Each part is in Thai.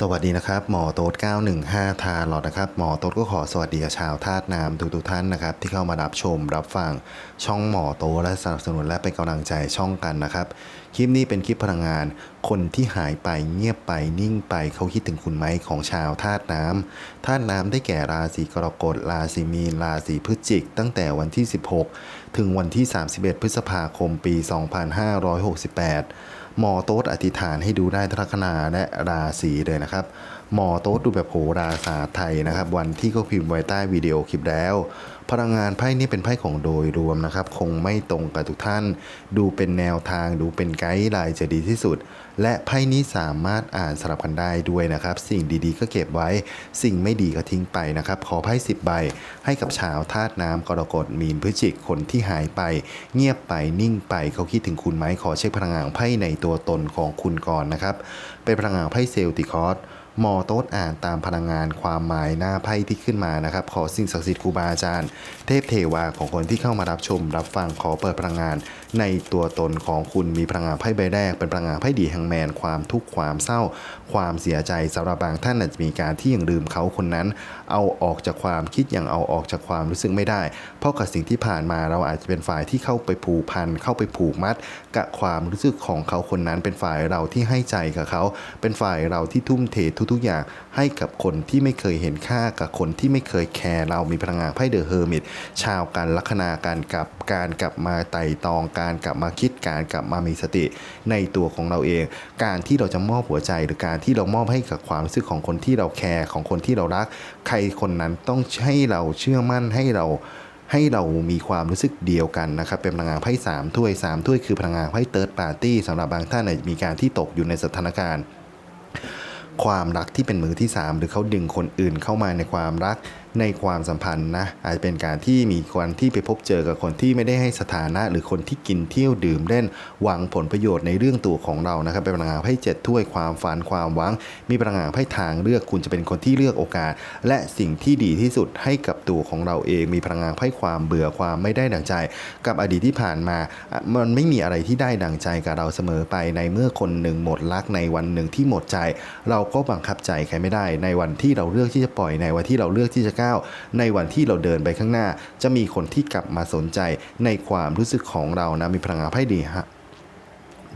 สวัสดีนะครับ หมอโต๊ด915 ทาหลอดนะครับ หมอโต๊ดก็ขอสวัสดีกับชาวธาตุน้ำทุกๆท่านนะครับ ที่เข้ามารับชมรับฟังช่องหมอโต๊ดและสนับสนุนและเป็นกำลังใจช่องกันนะครับ คลิปนี้เป็นคลิปพลังงาน คนที่หายไปเงียบไปนิ่งไปเขาคิดถึงคุณไหมของชาวธาตุน้ำธาตุน้ำได้แก่ราศีกรกฎราศีมีนราศีพฤศจิก ตั้งแต่วันที่ 16 ถึงวันที่ 31 พฤษภาคมปี 2568 หมอโต๊ดอธิษฐานให้ดูได้ทัคนาและราศีเลยนะครับ หมอโต๊ดดูแบบโหราศาสตร์ไทยนะครับ วันที่เขาพิมพ์ไว้ใต้วิดีโอคลิปแล้ว พลังงานไพ่นี่เป็นไพ่ของโดยรวมนะครับ คงไม่ตรงกับทุกท่าน ดูเป็นแนวทางดูเป็นไกด์ไลน์จะดีที่สุด และไพ่นี้สามารถอ่านสลับกันได้ด้วยนะครับ สิ่งดีๆ ก็เก็บไว้ สิ่งไม่ดีก็ทิ้งไปนะครับ ขอไพ่สิบใบ ให้กับชาวธาตุน้ำกรกฎมีนพฤศจิกคนที่หายไป เงียบไปนิ่งไปเขาคิดถึงคุณไหมขอเช็คพลังงานไพ่ในตัวตนของคุณก่อนนะครับเป็นพลังงานไพ่เซลติคอส หมอโต๊ดอ่านตามพลังงานความหมายหน้าไพ่ที่ขึ้นมานะครับ ขอสิ่งศักดิ์สิทธิ์ครูบาอาจารย์ เทพเทวาของคนที่เข้ามารับชม รับฟังขอเปิดพลังงานในตัวตนของคุณมีพลังงานไพ่ใบแรก เป็นพลังงานไพ่ดีแห่งแมนความทุกข์ความเศร้า ความเสียใจสำหรับบางท่านอาจจะมีการที่ยังลืมเขาคนนั้น เอาออกจากความคิดอย่างเอาออกจากความรู้สึกไม่ได้ เพราะกับสิ่งที่ผ่านมาเราอาจจะเป็นฝ่ายที่เข้าไปผูกพันเข้าไปผูกมัด กับความรู้สึกของเขาคนนั้น เป็นฝ่ายเราที่ให้ใจกับเขา เป็นฝ่ายเราที่ทุ่มเททุกๆอย่างให้กับคนที่ไม่เคยเห็นค่ากับคนที่ไม่เคยแคร์เรามีพลังงานไพ่เดอะเฮอร์มิตชาวกันลัคนาการกลับการกลับมาไต่ตองการกลับมาคิดการกลับมามีสติในตัวของเราเอง การที่เราจะมอบหัวใจหรือการที่เรามอบให้กับความรู้สึกของคนที่เราแคร์ของคนที่เรารัก ใครคนนั้นต้องให้เราเชื่อมั่นให้เราให้เรามีความรู้สึกเดียวกันนะครับ เป็นพลังงานไพ่สามถ้วยสามถ้วยคือพลังงานไพ่เติร์ดปาร์ตี้สำหรับบางท่านอาจจะมีการที่ตกอยู่ในสถานการณ์ ความรักที่เป็นมือที่ 3 หรือเขาดึงคนอื่นเข้ามาในความรัก ในความสัมพันธ์นะอาจจะเป็นการที่มีคนที่ไปพบเจอกับคนที่ไม่ได้ให้สถานะ หรือคนที่กินเที่ยวดื่มเล่นหวังผลประโยชน์ในเรื่องตัวของเรานะครับเป็นพลังงานไพ่เจ็ดถ้วยความฝันความหวัง มีพลังงานไพ่ทางเลือกคุณจะเป็นคนที่เลือกโอกาส และสิ่งที่ดีที่สุดให้กับตัวของเราเอง มีพลังงานไพ่ความเบื่อความไม่ได้ดังใจ กับอดีตที่ผ่านมา มันไม่มีอะไรที่ได้ดังใจกับเราเสมอไปในเมื่อคนหนึ่งหมดรักในวันหนึ่งที่หมดใจ เราก็บังคับใจใครไม่ได้ ในวันที่เราเลือกที่จะปล่อยในวันที่เราเลือกที่จะกล้าวในวันที่เราเดินไปข้างหน้า จะมีคนที่กลับมาสนใจในความรู้สึกของเรานะมีพลังงานไพ่ดีฮะ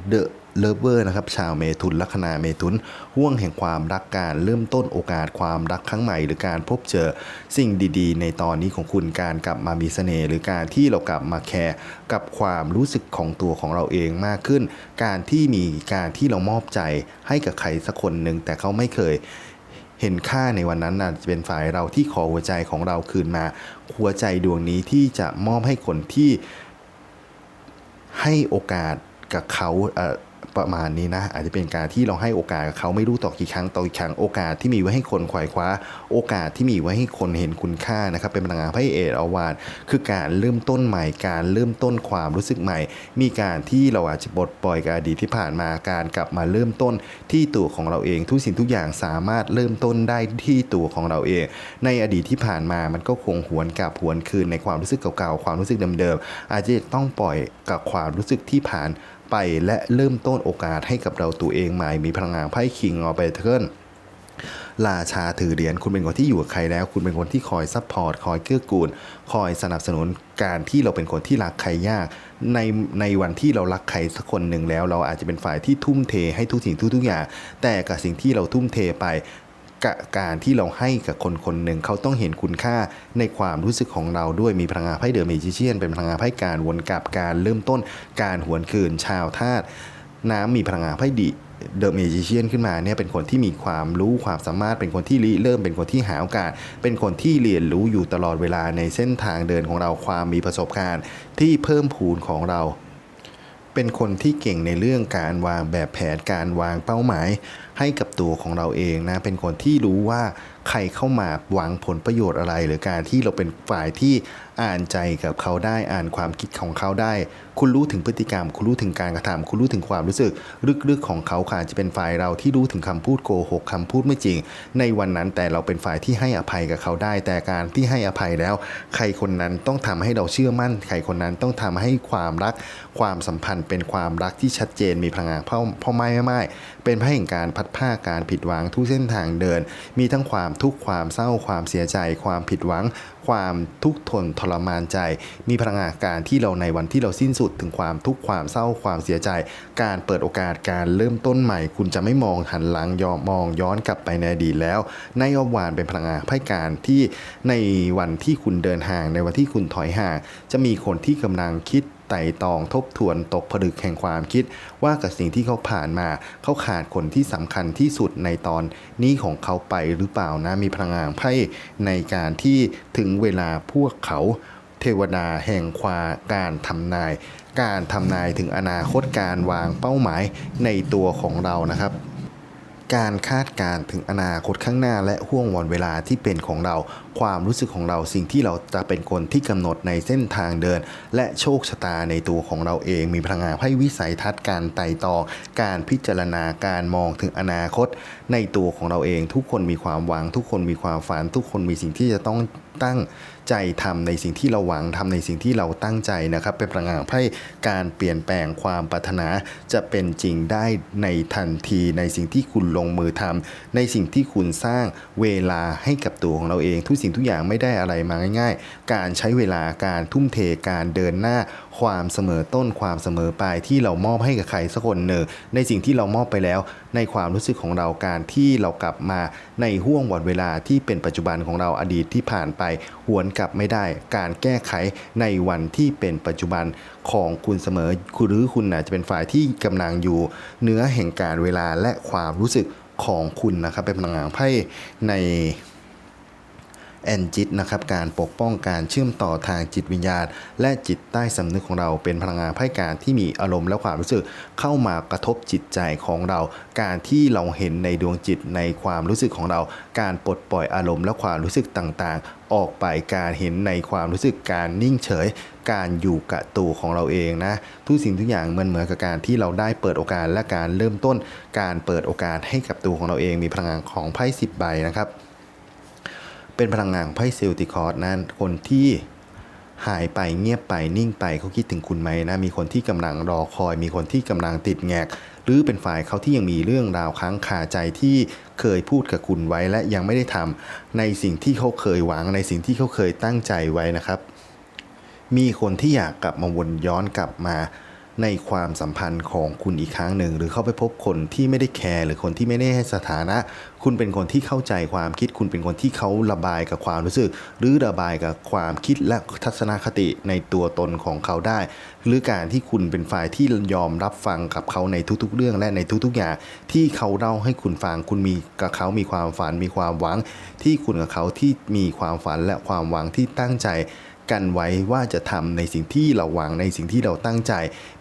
เดอะเลเวอร์นะครับชาวเมถุนลัคนาเมถุนห่วงแห่งความรักการเริ่มต้นโอกาสความรักครั้งใหม่ หรือการพบเจอสิ่งดีๆ ในตอนนี้ของคุณการกลับมามีเสน่ห์หรือการที่เรากลับมาแคร์กับความรู้สึกของตัวของเราเองมากขึ้น การที่มีการที่เรามอบใจให้กับใครสักคนหนึ่งแต่เขาไม่เคย เห็นค่าในวันนั้นน่ะจะเป็นฝ่ายเราที่ขอหัวใจของเราคืนมา หัวใจดวงนี้ที่จะมอบให้คนที่ให้โอกาสกับเขา ประมาณนี้นะ อาจจะเป็นการที่เราให้โอกาสเขาไม่รู้ต่อกี่ครั้งต่อกี่ครั้งโอกาสที่มีไว้ให้คนขวายคว้า โอกาสที่มีไว้ให้คนเห็นคุณค่านะครับเป็นพลังงานไพ่เอดอวานคือการเริ่มต้นใหม่ การเริ่มต้นความรู้สึกใหม่ มีการที่เราอาจจะปลดปล่อยกับอดีตที่ผ่านมาการกลับมาเริ่มต้นที่ตัวของเราเองทุกสิ่งทุกอย่างสามารถเริ่มต้นได้ที่ตัวของเราเอง ในอดีตที่ผ่านมามันก็คงหวนกลับหวนคืนในความรู้สึกเก่าๆความรู้สึกเดิมๆอาจจะต้องปล่อยกับความรู้สึกที่ผ่าน ไปและเริ่มต้นโอกาสให้กับเราตัวเองใหม่มีพลังงานไพ่คิงออเบเทิลราชาถือเหรียญคุณเป็นคนที่อยู่กับใครแล้ว คุณเป็นคนที่คอยซัพพอร์ตคอยเกื้อกูล คอยสนับสนุนการที่เราเป็นคนที่รักใครยาก ในในวันที่เรารักใครสักคนหนึ่งแล้ว เราอาจจะเป็นฝ่ายที่ทุ่มเทให้ทุกสิ่งทุกทุกอย่าง แต่กับสิ่งที่เราทุ่มเทไป กับการที่เราให้กับคนคนหนึ่งเขาต้องเห็นคุณค่าในความรู้สึกของเราด้วยมีพลังงานไพ่เดอะเมจิเชียน เป็นพลังงานไพ่การวนกลับการเริ่มต้นการหวนคืนชาวธาตุน้ำมีพลังงานไพ่ดิเดอะเมจิเชียนขึ้นมาเนี่ยเป็นคนที่มีความรู้ความสามารถเป็นคนที่ริเริ่มเป็นคนที่หาโอกาส เป็นคนที่เรียนรู้อยู่ตลอดเวลาในเส้นทางเดินของเราความมีประสบการณ์ ที่เพิ่มพูนของเรา เป็นคนที่เก่งในเรื่องการวางแบบแผนการวางเป้าหมาย ให้กับตัวของเราเองนะ เป็นคนที่รู้ว่าใครเข้ามาหวังผลประโยชน์อะไร หรือการที่เราเป็นฝ่ายที่อ่านใจกับเขาได้อ่านความคิดของเขาได้คุณรู้ถึงพฤติกรรม คุณรู้ถึงการกระทำคุณรู้ถึงความรู้สึกลึกๆของเขาค่ะจะเป็นฝ่ายเราที่รู้ถึงคำพูดโกหกคำพูดไม่จริง ในวันนั้นแต่เราเป็นฝ่ายที่ให้อภัยกับเขาได้ แต่การที่ให้อภัยแล้ว ใครคนนั้นต้องทำให้เราเชื่อมั่น ใครคนนั้นต้องทำให้ความรัก ความสัมพันธ์เป็นความรักที่ชัดเจนมีพลังงานพ่อพ่อไม้แม่ไม้เป็นพระแห่งการพัดผ้าการผิดหวังทุกเส้นทางเดิน มีทั้งความทุกข์ความเศร้าความเสียใจ ความผิดหวัง ความทุกข์ทนทรมานใจ มีพลังงานการที่เราในวันที่เราสิ้นสุดถึงความทุกข์ความเศร้าความเสียใจ การเปิดโอกาสการเริ่มต้นใหม่ คุณจะไม่มองหันหลังยอมมองย้อนกลับไปในอดีตแล้ว ในอวานเป็นพลังงานไพ่การที่ในวันที่คุณเดินห่าง ในวันที่คุณถอยห่าง จะมีคนที่กำลังคิดไต่ตองทบทวนตกผลึกแห่งความคิด ว่ากับสิ่งที่เขาผ่านมา เขาขาดคนที่สำคัญที่สุดในตอนนี้ของเขาไปหรือเปล่านะมีพลังงานไพ่ในการที่ถึงเวลาพวกเขา เทวดาแห่งควาการทำนาย การทำนายถึงอนาคตการวางเป้าหมายในตัวของเรานะครับการคาดการณ์ถึงอนาคตข้างหน้าและห่วงวันเวลาที่เป็นของเรา ความรู้สึกของเราสิ่งที่เราจะเป็นคนที่กำหนดในเส้นทางเดิน และโชคชะตาในตัวของเราเอง มีพลังงานให้วิสัยทัศน์การไต่ตองการพิจารณาการมองถึงอนาคต ในตัวของเราเอง ทุกคนมีความหวัง ทุกคนมีความฝัน ทุกคนมีสิ่งที่จะต้อง ตั้งใจทำในสิ่งที่เราหวังทำในสิ่งที่เราตั้งใจนะครับ เป็นพลังงานให้การเปลี่ยนแปลงความปรารถนาจะเป็นจริงได้ในทันที ในสิ่งที่คุณลงมือทำในสิ่งที่คุณสร้างเวลาให้กับตัวของเราเอง ทุกสิ่งทุกอย่างไม่ได้อะไรมาง่าย ๆ การใช้เวลาการทุ่มเทการเดินหน้า ความเสมอต้นความเสมอปลายที่เรามอบให้กับใครสักคนหนึ่งในสิ่งที่เรามอบไปแล้วในความรู้สึกของเราการที่เรากลับมาในห่วงวันเวลาที่เป็นปัจจุบันของเราอดีตที่ผ่านไปหวนกลับไม่ได้ การแก้ไขในวันที่เป็นปัจจุบันของคุณเสมอคุณหรือคุณอาจจะเป็นฝ่ายที่กำลังอยู่เนื้อแห่งการเวลาและความรู้สึกของคุณนะครับเป็นพลังงานไพ่ใน แอนจิตนะครับการปกป้องการเชื่อมต่อทางจิตวิญญาณ และจิตใต้สำนึกของเราเป็นพลังงานไพ่การที่มีอารมณ์และความรู้สึกเข้ามากระทบจิตใจของเรา การที่เราเห็นในดวงจิตในความรู้สึกของเรา การปลดปล่อยอารมณ์และความรู้สึกต่างๆ ออกไปการเห็นในความรู้สึกการนิ่งเฉย การอยู่กับตัวของเราเองนะทุกสิ่งทุกอย่างมันเหมือนกับการที่เราได้เปิดโอกาสและการเริ่มต้น การเปิดโอกาสให้กับตัวของเราเองมีพลังงานของไพ่สิบใบนะครับ เป็นพลังงานของไพ่เซลติคอร์ดนั้นคนที่หายไปเงียบไปนิ่งไปเขาคิดถึงคุณไหมนะ มีคนที่กำลังรอคอย มีคนที่กำลังติดแงก หรือเป็นฝ่ายเขาที่ยังมีเรื่องราวค้างคาใจที่เคยพูดกับคุณไว้และยังไม่ได้ทำในสิ่งที่เขาเคยหวังในสิ่งที่เขาเคยตั้งใจไว้นะครับ มีคนที่อยากกลับมาวนย้อนกลับมา ในความสัมพันธ์ของคุณอีกครั้งหนึ่ง หรือเข้าไปพบคนที่ไม่ได้แคร์หรือคนที่ไม่ได้ให้สถานะ คุณเป็นคนที่เข้าใจความคิดคุณเป็นคนที่เขาระบายกับความรู้สึก หรือระบายกับความคิดและทัศนคติในตัวตนของเขาได้ หรือการที่คุณเป็นฝ่ายที่ยอมรับฟังกับเขาในทุกๆ เรื่องและในทุกๆอย่างที่เขาเล่าให้คุณฟังคุณมีกับเขามีความฝันมีความหวัง ที่คุณกับเขาที่มีความฝันและความหวังที่ตั้งใจ กันไว้ว่าจะทำในสิ่งที่เราหวังในสิ่งที่เราตั้งใจ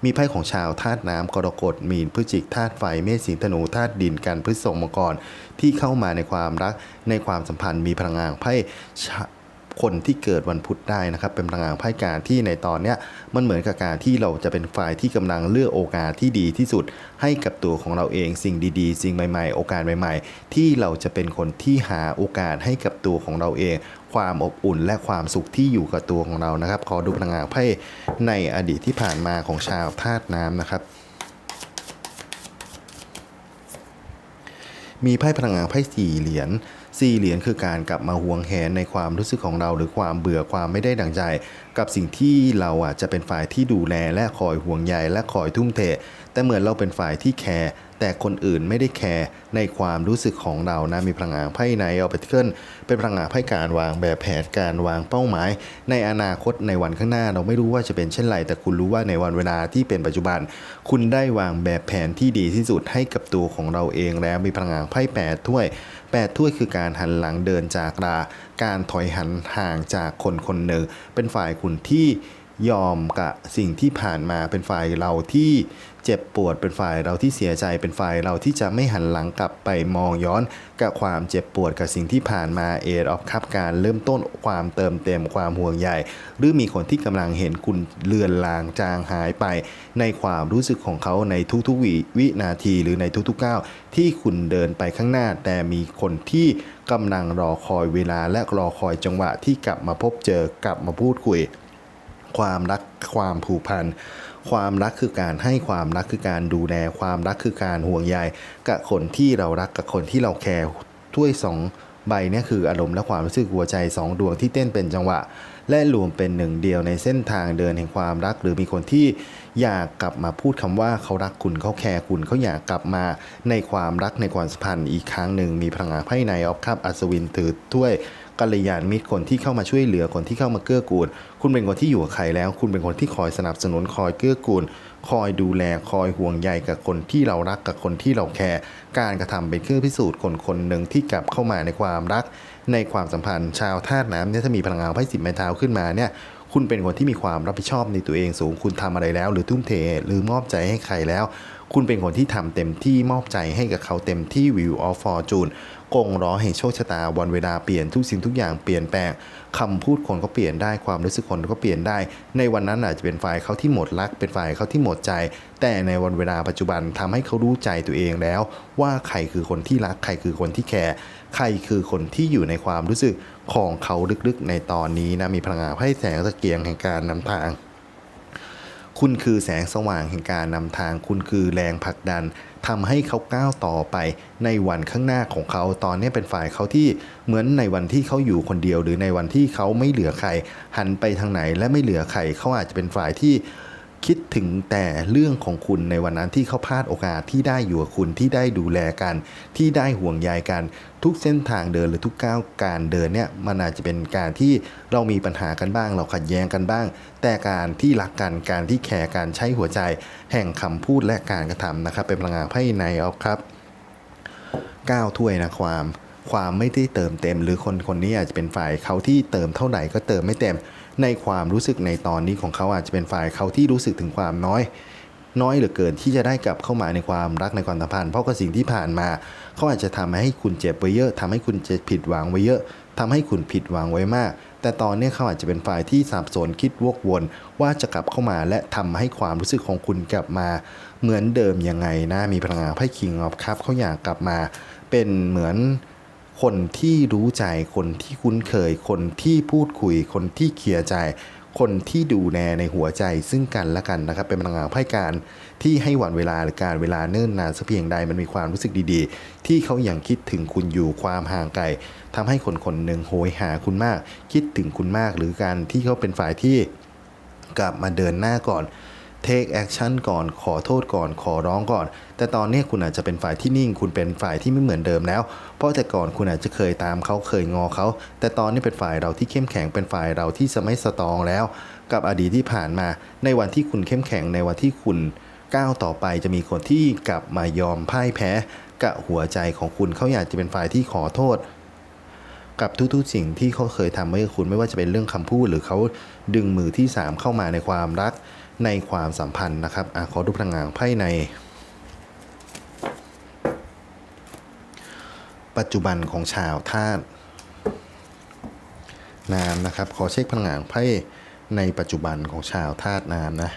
มีไพ่ของชาวธาตุน้ำกรกฎมีนพฤจิกธาตุไฟเมษสิงธนูธาตุดินกันพฤษภมังกรที่เข้ามาในความรักในความสัมพันธ์มีพลังงานไพ่ คนที่เกิดวันพุธได้นะครับ เป็นพลังงานไพ่การที่ในตอนเนี้ยมันเหมือนกับการที่เราจะเป็นฝ่ายที่กำลังเลือกโอกาสที่ดีที่สุด ให้กับตัวของเราเองสิ่งดีๆ สิ่งใหม่ๆ โอกาสใหม่ ๆ ที่เราจะเป็นคนที่หาโอกาสให้กับตัวของเราเอง ความอบอุ่นและความสุขที่อยู่กับตัวของเรานะครับ ขอดูพลังงานไพ่ในอดีตที่ผ่านมาของชาวธาตุน้ำนะครับมีไพ่พลังงานไพ่สี่เหรียญ สี่เหรียญคือการกลับมาห่วงแหนในความรู้สึกของเรา หรือความเบื่อความไม่ได้ดังใจ กับสิ่งที่เราอะจะเป็นฝ่ายที่ดูแลและคอยห่วงใยและคอยทุ่มเท แต่เหมือนเราเป็นฝ่ายที่แคร์แต่คนอื่นไม่ได้แคร์ในความรู้สึกของเรานะมีพลังงานไพ่ในออปติเคิลเป็นพลังงานไพ่การวางแบบแผนการวางเป้าหมาย ในอนาคตในวันข้างหน้าเราไม่รู้ว่าจะเป็นเช่นไร แต่คุณรู้ว่าในวันเวลาที่เป็นปัจจุบัน คุณได้วางแบบแผนที่ดีที่สุดให้กับตัวของเราเองแล้วมีพลังงานไพ่แปดถ้วย แปดถ้วยคือการหันหลังเดินจากลาการถอยหันห่างจากคนคนหนึ่ง เป็นฝ่ายคุณที่ยอมกับสิ่งที่ผ่านมาเป็นฝ่ายเราที่ เจ็บปวดเป็นฝ่ายเราที่เสียใจเป็นฝ่ายเราที่จะไม่หันหลังกลับไปมองย้อนกับความเจ็บปวดกับสิ่งที่ผ่านมาเอดออฟคับการเริ่มต้นความเติมเต็มความห่วงใยหรือมีคนที่กำลังเห็นคุณเลือนลางจางหายไป ในความรู้สึกของเขาในทุกๆวิวินาทีหรือในทุกๆก้าวที่คุณเดินไปข้างหน้า แต่มีคนที่กำลังรอคอยเวลาและรอคอยจังหวะที่กลับมาพบเจอกลับมาพูดคุย ความรักความผูกพัน ความรักคือการให้ความรักคือการดูแลความรักคือการห่วงใยกับคนที่เรารักกับคนที่เราแคร์ถ้วยสองใบนี่คืออารมณ์และความรู้สึกหัวใจสองดวงที่เต้นเป็นจังหวะ และรวมเป็นหนึ่งเดียวในเส้นทางเดินแห่งความรัก หรือมีคนที่อยากกลับมาพูดคำว่าเขารักคุณเขาแคร์คุณเขาอยากกลับมาในความรักในความสัมพันธ์อีกครั้งหนึ่งมีพลังงานไพ่ในออฟคัพอัศวินถือถ้วย กัลยาณมิตรคนที่เข้ามาช่วยเหลือคนที่เข้ามาเกื้อกูล คุณเป็นคนที่อยู่กับใครแล้ว คุณเป็นคนที่คอยสนับสนุนคอยเกื้อกูล คอยดูแลคอยห่วงใยกับคนที่เรารักกับคนที่เราแคร์การกระทำเป็นเครื่องพิสูจน์คนคนหนึ่งที่กลับเข้ามาในความรัก ในความสัมพันธ์ชาวธาตุน้ำเนี่ยถ้ามีพลังงานไพ่สิบไม้เท้าขึ้นมาเนี่ยคุณเป็นคนที่มีความรับผิดชอบในตัวเองสูง คุณทำอะไรแล้ว หรือทุ่มเทหรือมอบใจให้ใครแล้ว คุณเป็นคนที่ทำเต็มที่มอบใจให้กับเขาเต็มที่ View of Fortune กงล้อแห่งโชคชะตาวันเวลาเปลี่ยนทุกสิ่งทุกอย่างเปลี่ยนแปลงคำพูดคนก็เปลี่ยนได้ความรู้สึกคนก็เปลี่ยนได้ ในวันนั้นอาจจะเป็นฝ่ายเขาที่หมดรัก เป็นฝ่ายเขาที่หมดใจ แต่ในวันเวลาปัจจุบันทำให้เขารู้ใจตัวเองแล้ว ว่าใครคือคนที่รัก ใครคือคนที่แคร์ใครคือคนที่อยู่ในความรู้สึกของเขาลึกๆในตอนนี้นะมีพลังงานให้แสงตะเกียงแห่งการนำทาง คุณคือแสงสว่างแห่งการนำทาง คุณคือแรงผลักดัน ทำให้เขาก้าวต่อไปในวันข้างหน้าของเขา ตอนนี้เป็นฝ่ายเขาที่เหมือนในวันที่เขาอยู่คนเดียว หรือในวันที่เขาไม่เหลือใครหันไปทางไหนและไม่เหลือใครเขาอาจจะเป็นฝ่ายที่ คิดถึงแต่เรื่องของคุณในวันนั้นที่เขาพลาดโอกาสที่ได้อยู่กับคุณที่ได้ดูแลกัน ที่ได้ห่วงใยกัน ทุกเส้นทางเดินหรือทุกก้าวการเดินเนี่ยมันอาจจะเป็นการที่เรามีปัญหากันบ้าง เราขัดแย้งกันบ้าง แต่การที่รักกันการที่แคร์การใช้หัวใจ แห่งคำพูดและการกระทำนะครับ เป็นพลังงานไพ่ในออฟครับก้าวถ้วยนะความ ความไม่ได้เติมเต็ม หรือคนคนนี้อาจจะเป็นฝ่ายเขาที่เติมเท่าไหร่ก็เติมไม่เต็ม ในความรู้สึกในตอนนี้ของเขาอาจจะเป็นฝ่ายเขาที่รู้สึกถึงความน้อย น้อยเหลือเกินที่จะได้กลับเข้ามาในความรักในความสัมพันธ์เพราะกับสิ่งที่ผ่านมา เขาอาจจะทำให้คุณเจ็บไว้เยอะทำให้คุณเจ็บผิดหวังไว้เยอะทำให้คุณผิดหวังไว้มาก แต่ตอนนี้เขาอาจจะเป็นฝ่ายที่สับสนคิดวกวน ว่าจะกลับเข้ามาและทำให้ความรู้สึกของคุณกลับมา เหมือนเดิมยังไงนะมีพลังงานไพ่คิงออฟคัพเขาอยากกลับมา เป็นเหมือน คนที่รู้ใจ คนที่คุ้นเคย คนที่พูดคุย คนที่เคลียร์ใจ คนที่ดูแลในหัวใจซึ่งกันและกันนะครับ เป็นพลังงานไพ่การที่ให้วันเวลาหรือการเวลาเนิ่นนานสักเพียงใดมันมีความรู้สึกดีๆ ที่เขายังคิดถึงคุณอยู่ความห่างไกลทำให้คนคนหนึ่งโหยหาคุณมาก คิดถึงคุณมากหรือการที่เขาเป็นฝ่ายที่กลับมาเดินหน้าก่อน take action ก่อน ขอโทษก่อน ขอร้องก่อน แต่ตอนนี้คุณอาจจะเป็นฝ่ายที่นิ่ง คุณเป็นฝ่ายที่ไม่เหมือนเดิมแล้ว เพราะแต่ก่อนคุณอาจจะเคยตามเขาเคยงอเขา แต่ตอนนี้เป็นฝ่ายเราที่เข้มแข็ง เป็นฝ่ายเราที่จะไม่สตองแล้ว กับอดีตที่ผ่านมา ในวันที่คุณเข้มแข็ง ในวันที่คุณก้าวต่อไปจะมีคนที่กลับมายอมพ่ายแพ้กับหัวใจของคุณเขาอยากจะเป็นฝ่ายที่ขอโทษกับทุกๆสิ่งที่เขาเคยทำให้คุณไม่ว่าจะเป็นเรื่องคำพูดหรือเขาดึงมือที่ 3 เข้ามาในความรัก ในความสัมพันธ์นะครับอขอดูพลังงานไพ่ใน ปัจจุบันของชาวธาตุน้ำนะครับ ขอเช็คพลังงานไพ่ในปัจจุบันของชาวธาตุน้ำนะ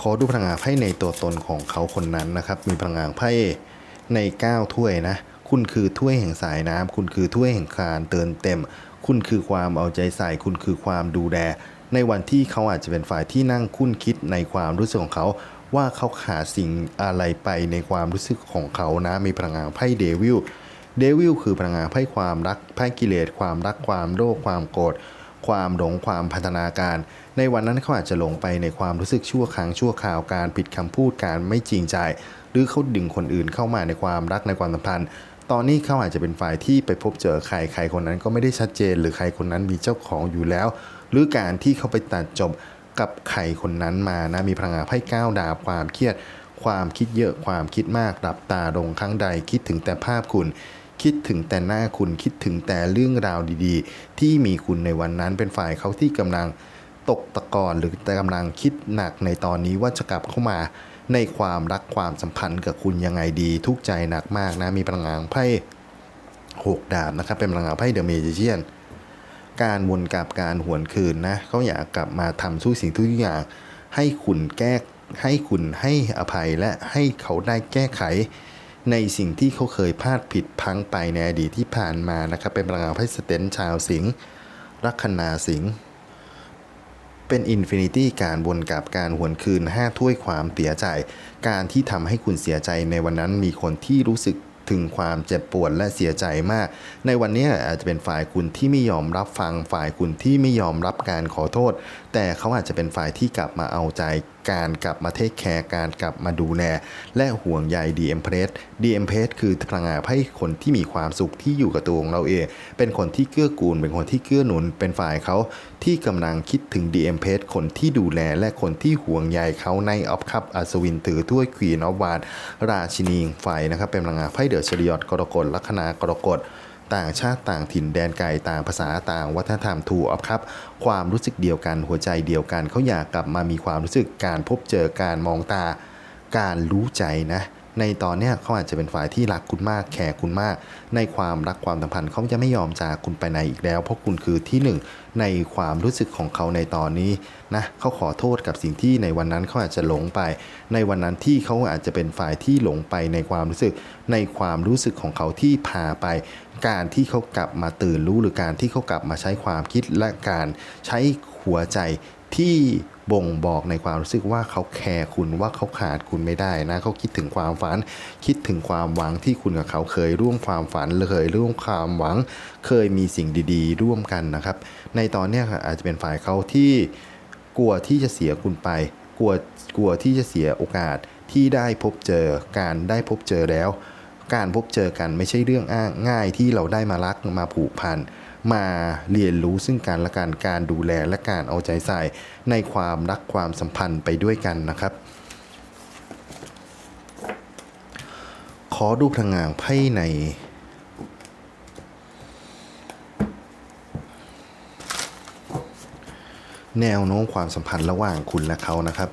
ขอดูพลังงานไพ่ในตัวตนของเขาคนนั้นนะครับ มีพลังงานไพ่ใน 9 ถ้วยนะ คุณคือถ้วยแห่งสายน้ำคุณคือถ้วยแห่งการเตือนเต็ม คุณคือความเอาใจใส่ คุณคือความดูแล ในวันที่เขาอาจจะเป็นฝ่ายที่นั่งคุ้นคิดในความรู้สึกของเขา ว่าเขาขาดสิ่งอะไรไปในความรู้สึกของเขานะ มีพลังงานไพ่เดวิลเดวิลคือพลังงานไพ่ความรักไพ่กิเลสความรักความโลภความโกรธความหลงความพัฒนาการ ในวันนั้นเขาอาจจะหลงไปในความรู้สึกชั่วครั้งชั่วคราวการผิดคำพูดการไม่จริงใจ หรือเขาดึงคนอื่นเข้ามาในความรักในความสัมพันธ์ ตอนนี้เขาอาจจะเป็นฝ่ายที่ไปพบเจอใครใครคนนั้นก็ไม่ได้ชัดเจน หรือใครคนนั้นมีเจ้าของอยู่แล้ว หรือการที่เขาไปตัดจบกับใครคนนั้นมานะมีพลังงานไพ่ก้าวดาบความเครียด ความคิดเยอะความคิดมากหลับตาลงครั้งใด คิดถึงแต่ภาพคุณ คิดถึงแต่หน้าคุณคิดถึงแต่เรื่องราวดีๆ ที่มีคุณในวันนั้นเป็นฝ่ายเขาที่กำลังตกตะกอนหรือกำลังคิดหนักในตอนนี้ว่าจะกลับเข้ามาในความรักความสัมพันธ์กับคุณยังไงดี ทุกใจหนักมากนะมีพลังงานไพ่หกดาบนะครับเป็นพลังงานไพ่เดอะเมจิเชียน การวนกลับการหวนคืนนะเขาอยากกลับมาทำทุกสิ่งทุกอย่าง ให้คุณแก้ให้คุณให้อภัยและให้เขาได้แก้ไข ในสิ่งที่เขาเคยพลาดผิดพังไปในอดีตที่ผ่านมานะครับ เป็นพลังงานไพ่สเตนชาวสิงห์ลัคนาสิงห์เป็นอินฟินิตี้การวนกลับการหวนคืน 5 ถ้วยความเสียใจ การที่ทำให้คุณเสียใจในวันนั้นมีคนที่รู้สึก ถึงความเจ็บปวดและเสียใจมาก ในวันนี้อาจจะเป็นฝ่ายคุณที่ไม่ยอมรับฟังฝ่ายคุณที่ไม่ยอมรับการขอโทษแต่เขาอาจจะเป็นฝ่ายที่กลับมาเอาใจการกลับมาเทคแคร์การกลับมาดูแล และห่วงใยดีเอ็มเพรสดีเอ็มเพรสคือพลังงานให้คนที่มีความสุขที่อยู่กับตัวของเราเอง เป็นคนที่เกื้อกูล เป็นคนที่เกื้อหนุน เป็นฝ่ายเขาที่กำลังคิดถึงดีเอ็มเพรสคนที่ดูแลและคนที่ห่วงใยเขาในออฟคัพอัศวินถือถ้วยควีนออฟวานราชินีไฟนะครับเป็นพลังงานไพ่เดอร์ชริยอตกรกฎลัคนากรกฎ ต่างชาติต่างถิ่นแดนไกลต่างภาษาต่างวัฒนธรรมทูอัพครับ ความรู้สึกเดียวกันหัวใจเดียวกันเขาอยากกลับมามีความรู้สึกการพบเจอการมองตาการรู้ใจนะ ในตอนเนี้ยเขาอาจจะเป็นฝ่ายที่รักคุณมากแคร์คุณมาก ในความรักความสัมพันธ์เขาจะไม่ยอมจากคุณไปไหนอีกแล้ว เพราะคุณคือที่หนึ่งในความรู้สึกของเขาในตอนนี้นะเขาขอโทษกับสิ่งที่ในวันนั้นเขาอาจจะหลงไป ในวันนั้นที่เขาอาจจะเป็นฝ่ายที่หลงไปในความรู้สึก ในความรู้สึกของเขาที่พาไป การที่เขากลับมาตื่นรู้หรือการที่เขากลับมาใช้ความคิดและการใช้หัวใจ ที่บ่งบอกในความรู้สึกว่าเขาแคร์คุณว่าเขาขาดคุณไม่ได้นะเขาคิดถึงความฝัน คิดถึงความหวังที่คุณกับเขาเคยร่วมความฝันเคยร่วมความหวัง เคยมีสิ่งดีๆ ร่วมกันนะครับ ในตอนนี้อาจจะเป็นฝ่ายเขาที่กลัวที่จะเสียคุณไปกลัวกลัวที่จะเสียโอกาสที่ได้พบเจอการได้พบเจอแล้ว การพบเจอกันไม่ใช่เรื่องง่ายที่เราได้มารักมาผูกพัน มาเรียนรู้ซึ่งกันและกันการดูแลและการเอาใจใส่ในความรักความสัมพันธ์ไปด้วยกันนะครับ ขอดูพลังงานไพ่ในแนวโน้มความสัมพันธ์ระหว่างคุณและเขานะครับ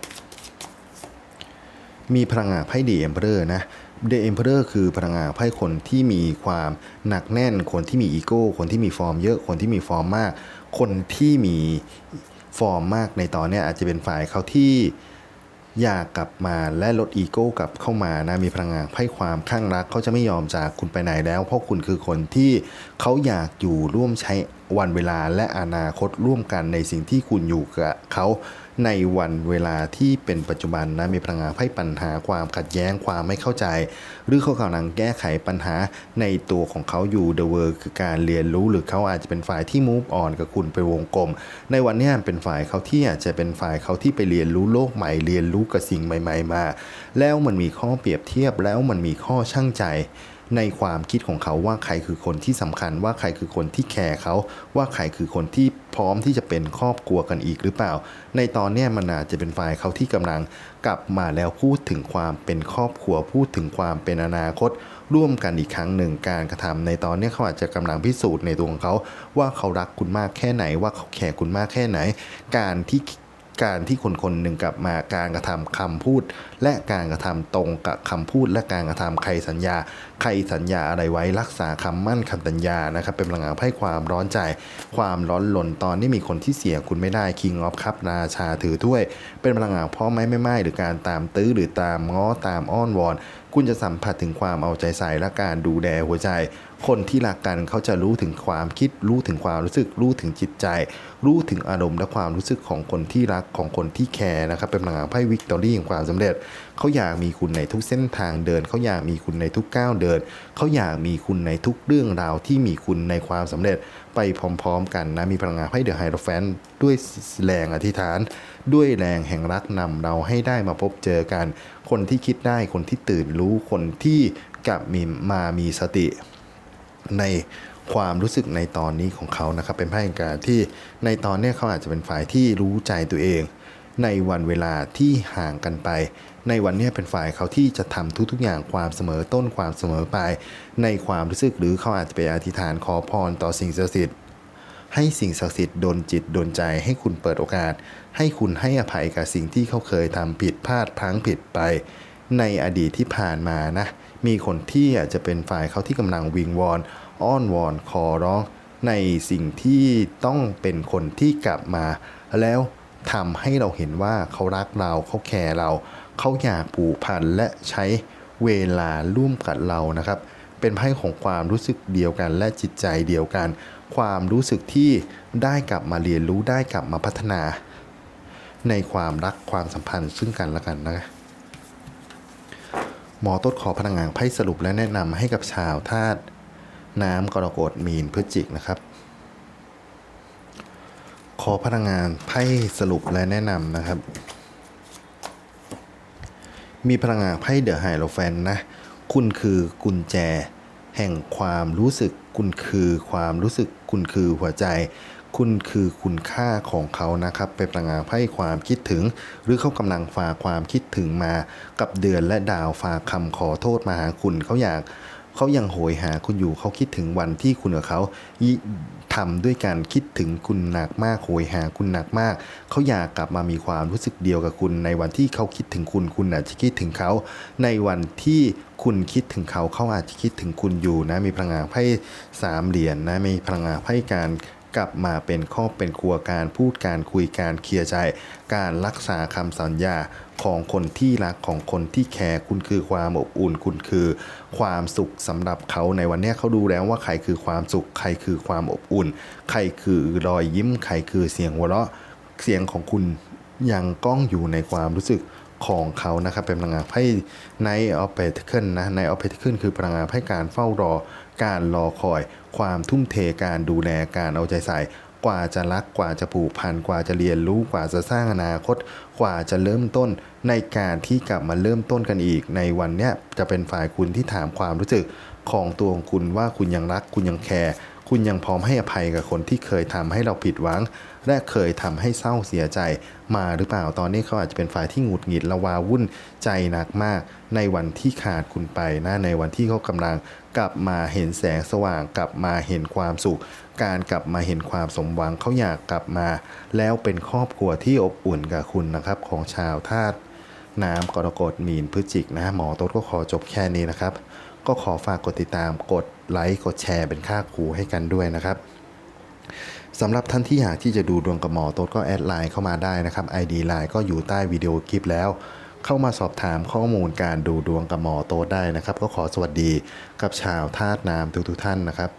มีพลังงานไพ่ดีเอมเพอร์นะ เดเอ็มเพอร์คือพลังงานไพ่คนที่มีความหนักแน่น คนที่มีอีโก้ คนที่มีฟอร์มเยอะ คนที่มีฟอร์มมาก คนที่มีฟอร์มมากในตอนนี้อาจจะเป็นฝ่ายเขาที่อยากกลับมาและลดอีโก้กลับเข้ามานะมีพลังงานไพ่ความข้างรักเขาจะไม่ยอมจากคุณไปไหนแล้ว เพราะคุณคือคนที่เขาอยากอยู่ร่วมใช้วันเวลาและอนาคตร่วมกันในสิ่งที่คุณอยู่กับเขาในวันเวลาที่เป็นปัจจุบันนะมีพลังงานไพ่ปัญหาความขัดแย้งความไม่เข้าใจ หรือเขากำลังแก้ไขปัญหาในตัวของเขาอยู่ The World คือการเรียนรู้หรือเขาอาจจะเป็นฝ่ายที่ move on กับคุณไปวงกลม ในวันนี้เป็นฝ่ายเขาที่อาจจะเป็นฝ่ายเขาที่ไปเรียนรู้โลกใหม่เรียนรู้กับสิ่งใหม่ ๆ มา แล้วมันมีข้อเปรียบเทียบแล้วมันมีข้อช่างใจ ในความคิดของเขาว่าใครคือคนที่สำคัญ ว่าใครคือคนที่แคร์เขา ว่าใครคือคนที่พร้อมที่จะเป็นครอบครัวกันอีกหรือเปล่า ในตอนนี้มันอาจจะเป็นฝ่ายเขาที่กำลังกลับมาแล้วพูดถึงความเป็นครอบครัวพูดถึงความเป็นอนาคต ร่วมกันอีกครั้งหนึ่งการกระทำในตอนนี้เขาอาจจะกำลังพิสูจน์ในตัวของเขา ว่าเขารักคุณมากแค่ไหน ว่าเขาแคร์คุณมากแค่ไหน การที่ การที่คนคนหนึ่งกลับมาการกระทำคำพูด และการกระทำตรงกับคำพูด และการกระทำใครสัญญา ใครสัญญาอะไรไว้รักษาคำมั่นคำสัญญานะครับเป็นพลังงานให้ความร้อนใจ ความร้อนหลนตอนนี้มีคนที่เสียคุณไม่ได้ King of Cup ราชาถือถ้วย เป็นพลังงานพ่อไม้ไม่ไม้หรือการตามตื้อหรือตามง้อตามอ้อนวอน คุณจะสัมผัสถึงความเอาใจใส่และการดูแลหัวใจ คนที่รักกันเขาจะรู้ถึงความคิด รู้ถึงความรู้สึก รู้ถึงจิตใจ รู้ถึงอารมณ์และความรู้สึกของคนที่รักของคนที่แคร์นะครับ เป็นพลังงานไพ่วิกตอรี่ของความสำเร็จ เขาอยากมีคุณในทุกเส้นทางเดิน เขาอยากมีคุณในทุกก้าวเดิน เขาอยากมีคุณในทุกเรื่องราวที่มีคุณในความสำเร็จไปพร้อมๆ กันนะมีพลังงานไพ่เดอะไฮโดรแฟนด้วยแรงอธิษฐาน ด้วยแรงแห่งรักนำเราให้ได้มาพบเจอกัน คนที่คิดได้คนที่ตื่นรู้คนที่กลับมีมามีสติ ในความรู้สึกในตอนนี้ของเขานะครับเป็นไพ่แห่งการที่ในตอนนี้เขาอาจจะเป็นฝ่ายที่รู้ใจตัวเอง ในวันเวลาที่ห่างกันไป ในวันนี้เป็นฝ่ายเขาที่จะทำทุกๆอย่างความเสมอต้นความเสมอปลายในความรู้สึกหรือเขาอาจจะไปอธิษฐานขอพรต่อสิ่งศักดิ์สิทธิ์ให้สิ่งศักดิ์สิทธิ์ดลจิตดลใจให้คุณเปิดโอกาส ให้คุณให้อภัยกับสิ่งที่เขาเคยทำผิดพลาดพลั้งผิดไป ในอดีตที่ผ่านมานะ มีคนที่อาจจะเป็นฝ่ายเขาที่กำลังวิงวอนอ้อนวอนขอร้อง ในสิ่งที่ต้องเป็นคนที่กลับมา แล้วทำให้เราเห็นว่าเขารักเราเขาแคร์เรา เขาอยากผูกพันและใช้เวลาร่วมกับเรานะครับ เป็นไพ่ของความรู้สึกเดียวกัน และจิตใจเดียวกัน ความรู้สึกที่ได้กลับมาเรียนรู้ได้กลับมาพัฒนา ในความรักความสัมพันธ์ซึ่งกันและกันนะครับ หมอต้นขอพลังงานไพ่สรุปและแนะนำให้กับชาวธาตุน้ำกรกฎมีนพฤศจิกนะครับ ขอพลังงานไพ่สรุปและแนะนำนะครับ มีพลังงานไพ่เดอะไฮโลแฟนนะ คุณคือกุญแจ แห่งความรู้สึก คุณคือความรู้สึก คุณคือหัวใจ คุณคือคุณค่าของเขานะครับ เป็นพลังงานไพ่ความคิดถึง หรือเขากำลังฝากความคิดถึงมากับเดือนและดาวฝากคำขอโทษมาหาคุณเขาอยากเขายังโหยหาคุณอยู่เขาคิดถึงวันที่คุณกับเขาทำด้วยการคิดถึงคุณหนักมากโหยหาคุณหนักมาก เขาอยากกลับมามีความรู้สึกเดียวกับคุณ ในวันที่เขาคิดถึงคุณ คุณอาจจะคิดถึงเขา ในวันที่คุณคิดถึงเขาเขาอาจจะคิดถึงคุณอยู่นะมีพลังงานไพ่สามเหรียญนะมีพลังงานไพ่การ กลับมาเป็นครอเป็นครัวการพูดการคุยการเคลียร์ใจ การรักษาคำสัญญาของคนที่รักของคนที่แคร์คุณคือความอบอุ่นคุณคือ ความสุขสำหรับเขาในวันนี้เขาดูแล้วว่าใครคือความสุข ใครคือความอบอุ่น ใครคือรอยยิ้ม ใครคือเสียงหัวเราะเสียงของคุณยังก้องอยู่ในความรู้สึกของเขานะครับเป็นพลังงานไพ่ในออฟเปติเคิลนะในออฟเปติเคิลคือพลังงานไพ่การเฝ้ารอการรอคอย ความทุ่มเทการดูแลการเอาใจใส่กว่าจะรักกว่าจะผูกพันกว่าจะเรียนรู้กว่าจะสร้างอนาคต กว่าจะเริ่มต้น ในการที่กลับมาเริ่มต้นกันอีก ในวันเนี้ยจะเป็นฝ่ายคุณที่ถามความรู้สึกของตัวของคุณว่าคุณยังรักคุณยังแคร์ คุณยังพร้อมให้อภัยกับคนที่เคยทำให้เราผิดหวัง และเคยทำให้เศร้าเสียใจมาหรือเปล่าตอนนี้เขาอาจจะเป็นฝ่ายที่หงุดหงิดละวาวุ่นใจหนักมาก ในวันที่ขาดคุณไปนะในวันที่เขากำลังกลับมาเห็นแสงสว่าง กลับมาเห็นความสุข การกลับมาเห็นความสมหวังเขาอยากกลับมา แล้วเป็นครอบครัวที่อบอุ่นกับคุณนะครับของชาวธาตุน้ำกรกฎมีนพฤศจิกนะหมอต๊ดก็ขอจบแค่นี้นะครับ ก็ขอฝากกดติดตามกด ไลค์กดแชร์เป็นค่าครูให้กันด้วยนะครับสำหรับท่านที่อยากที่จะดูดวงกับหมอโต๊ดก็แอดไลน์เข้ามาได้นะครับ ID ไลน์ก็อยู่ใต้วิดีโอคลิปแล้ว เข้ามาสอบถามข้อมูลการดูดวงกับหมอโต๊ดได้นะครับ ก็ขอสวัสดีกับชาวธาตุน้ำทุกๆท่านนะครับ